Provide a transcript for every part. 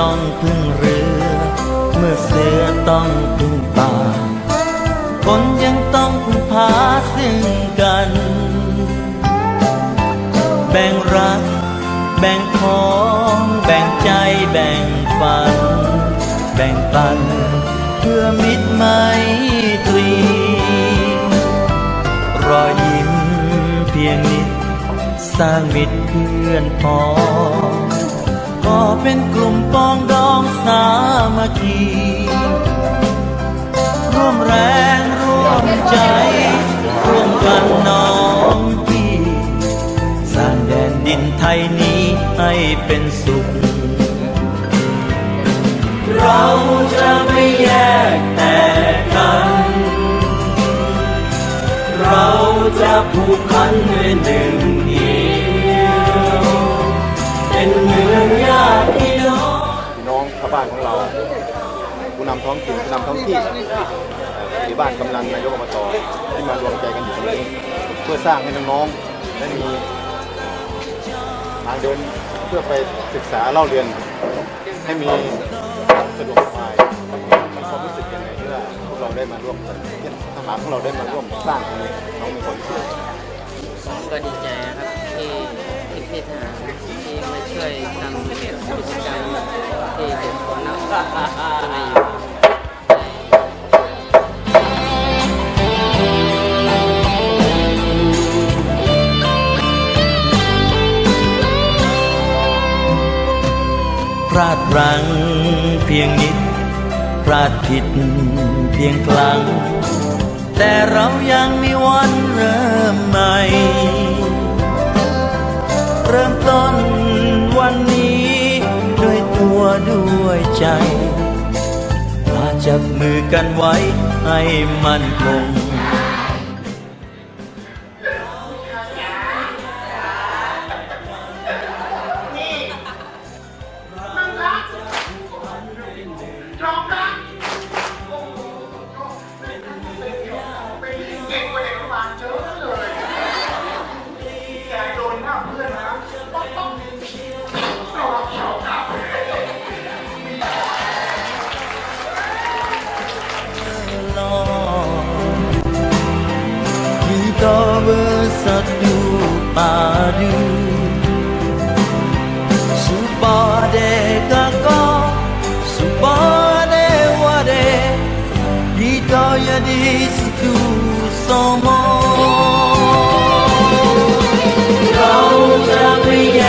ต้องพึ่งเรือ เมื่อเสือต้องพึ่งป่า คนยังต้องพึ่งพาซึ่งกัน แบ่งรัก แบ่งของ แบ่งใจแบ่งฝัน แบ่งปัน เพื่อมิตรไมตรี รอยยิ้มเพียงนิด สร้างมิตรเพื่อนพ้อง เป็นกลุ่มปองดองสามัคคีร่วมแรงร่วมใจ ร่วมกันน้องพี่สร้างแดนดินไทยนี้ให้เป็นสุข เราจะไม่แยกแต่กัน เราจะผูกพันด้วยหนึ่งเดียวเป็นานของเราผู้นำท้องถิ่นผู้นำท้องที่หรือบ้านกำลังนายกอบตที่มารวมใจกันอยู่ตรงนี้เพื่อสร้างให้น้องๆได้มีทางเดินเพื่อไปศึกษาเล่าเรียนให้มีสะดวกสบายมีความรู้สึกยังไงที่ว่าพวกเราได้มาร่วมกันทหารของเราได้มาร่วมสร้างตรงนี้น้องมีความรู้สึกก็ดีใจนะครับที่ พี่ทหารที่มาช่วยทำกิจกรรมที่เด็กคนนักจะมาอยู่พลาดพลั้งเพียงนิดพลาดผิดเพียงครั้ง แต่เรายังมีวันเริ่ม มือกันไว้ให้มั่นคง Kita ya di situ semua เราจะไม่แ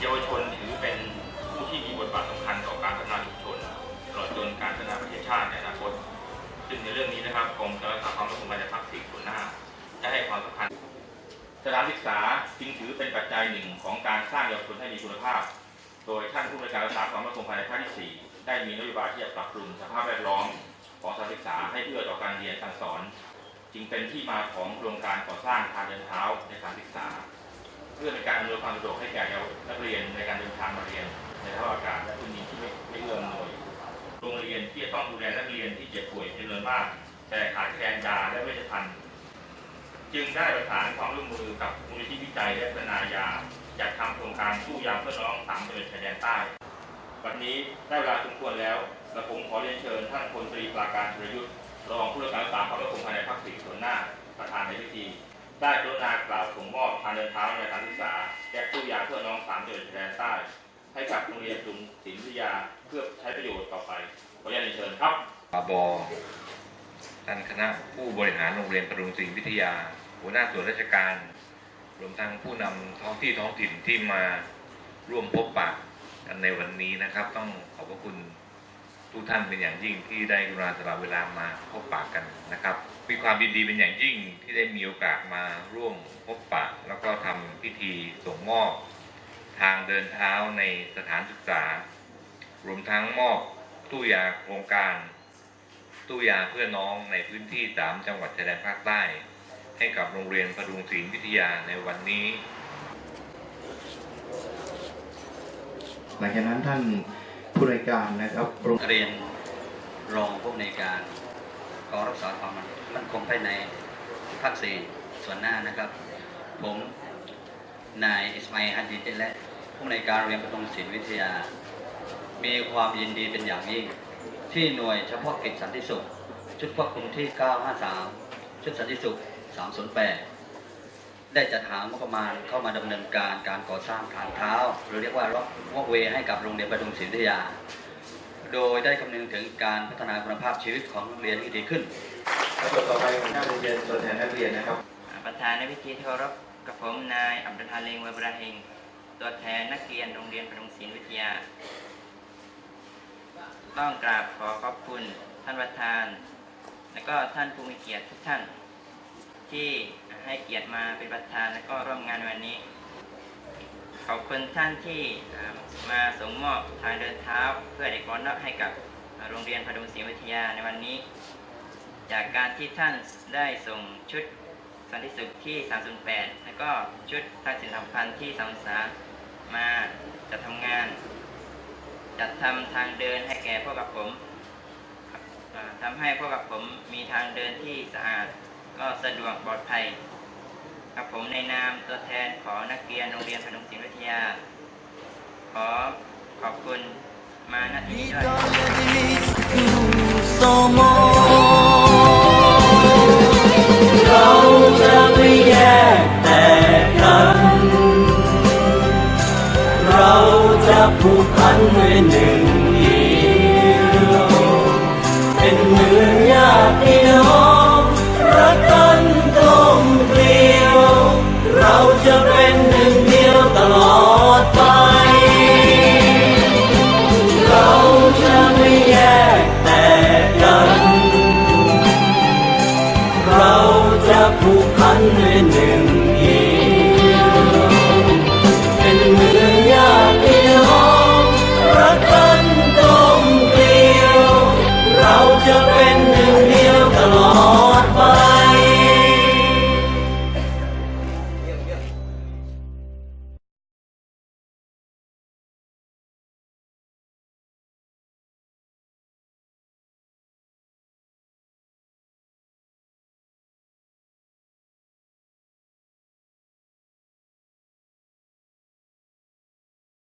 เยาวชนถือเป็นผู้ที่มีบทบาทสำคัญต่อการพัฒนาชุมชนตลอดจนการพัฒนาประเทศชาติในอนาคตซึ่งในเรื่องนี้นะครับกรมการรักษาความมั่นคงภายในภาคสี่ส่วนหน้าจะให้ความสำคัญสถานศึกษาจึงถือเป็นปัจจัยหนึ่งของการสร้างเยาวชนให้มีคุณภาพ โดยท่านผู้บริการรักษาความมั่นคงภายในภาคที่4ได้มีนโยบายที่จะปรับปรุงสภาพแวดล้อมของสถานศึกษาให้เอื้อต่อการเรียนการสอน จึงเป็นที่มาของโครงการก่อสร้างทางเดินเท้าในสถานศึกษา เพื่อเป็นการอำนวยความสะดวกให้แก่ เรียนในการเดินทางมาเรียนในสภาพอากาศและพื้นที่ที่ไม่ไม่เอื้ออำนวยโรงเรียนที่จะต้องดูแลนักเรียนที่เจ็บป่วยจำนวนมาก แต่ขาดแคลนยาและเวชภัณฑ์จึงได้ประสานความร่วมมือกับมูลนิธิวิจัยและพัฒนายาจัดทำโครงการสู้ยาเพื่อน้องสามจังหวัดชายแดนใต้ วันนี้ได้เวลาสมควรแล้วและผมขอเรียนเชิญท่านพลตรีปราการชุรยุทธ์รองผู้รักษาการความมั่นคงภายในภาคสี่ส่วนหน้าประธานในพิธี ได้กรุณากล่าวส่งมอบทางเดินเท้าในการศึกษาและตู้ยาเพื่อน้องสามจังหวัดชายแดนใต้ ให้กับโรงเรียนจุมศิลปวิทยาเพื่อใช้ประโยชน์ต่อไปขอเรียนเชิญครับปบท่านคณะผู้บริหารโรงเรียนปรุงศรีวิทยา หัวหน้าส่วนราชการ รวมทั้งผู้นำท้องที่ท้องถิ่นที่มาร่วมพบปะกันในวันนี้นะครับ ต้องขอบพระคุณ ทุกท่านเป็นอย่างยิ่งที่ได้กรุณาสละเวลามาพบปะกันนะครับ มีความยินดีเป็นอย่างยิ่งที่ได้มีโอกาสมาร่วมพบปะแล้วก็ทำพิธีส่งมอบ ทางเดินเท้าในสถานศึกษา รวมทั้งมอบตู้ยาโครงการ ตู้ยาเพื่อน้องในพื้นที่3จังหวัดชายแดนภาคใต้ ให้กับโรงเรียนพดุงศิลป์วิทยาในวันนี้ หลังจากนั้นท่าน ผู้รายการนะครับโรงเรียนรองผู้อำนการกองรักษาความมั่นคงภายในภาคสี่ส่วนหน้านะครับ ผมนายอิสมาอิลฮัจญิตและผู้อำนการเรียนประทงศิลปวิทยา มีความยินดีเป็นอย่างยิ่งที่หน่วยเฉพาะกิจสันติสุข ชุดควบคุมที่ 953 ชุดสันติสุข 308 ได้จัดหางบประมาณเข้ามาดำเนินการการก่อสร้างทางเท้า หรือเรียกว่าวอล์กเวย์ให้กับโรงเรียนประทุมศรีวิทยา โดยได้คำนึงถึงการพัฒนาคุณภาพชีวิตของโรงเรียนที่ดีขึ้นแล้วต่อไปหัวหน้าโรงเรียนตัวแทนนักเรียนนะครับประธานในพิธีที่เคารพกับผมนายอับดุลฮาเลงเวบราฮิงตัวแทนนักเรียนโรงเรียนประดงศิลป์วิทยา ต้องกราบขอขอบคุณท่านประธาน และก็ท่านผู้มีเกียรติทุกท่าน ที่ให้เกียรติมาเป็นประธานและก็ร่วมงานวันนี้ ขอบคุณท่านที่มาส่งมอบทางเดินเท้า เพื่อเด็กร้อนรักให้กับโรงเรียนพดุงศรีวิทยาในวันนี้ จากการที่ท่านได้ส่งชุดสันติสุขที่ 308 แล้วก็ชุดทางสินธรรมพันธ์ที่3มาจัดทำงาน จัดทำทางเดินให้แก่พวกกับผมครับอ่าทำให้พวกกับผมมีทางเดินที่สะอาด ก็สะดวกปลอดภัย ครับผมในนามตัวแทนของนักเรียนโรงเรียนพนมศิลป์วิทยา ขอขอบคุณมาณที่นี้ด้วย Children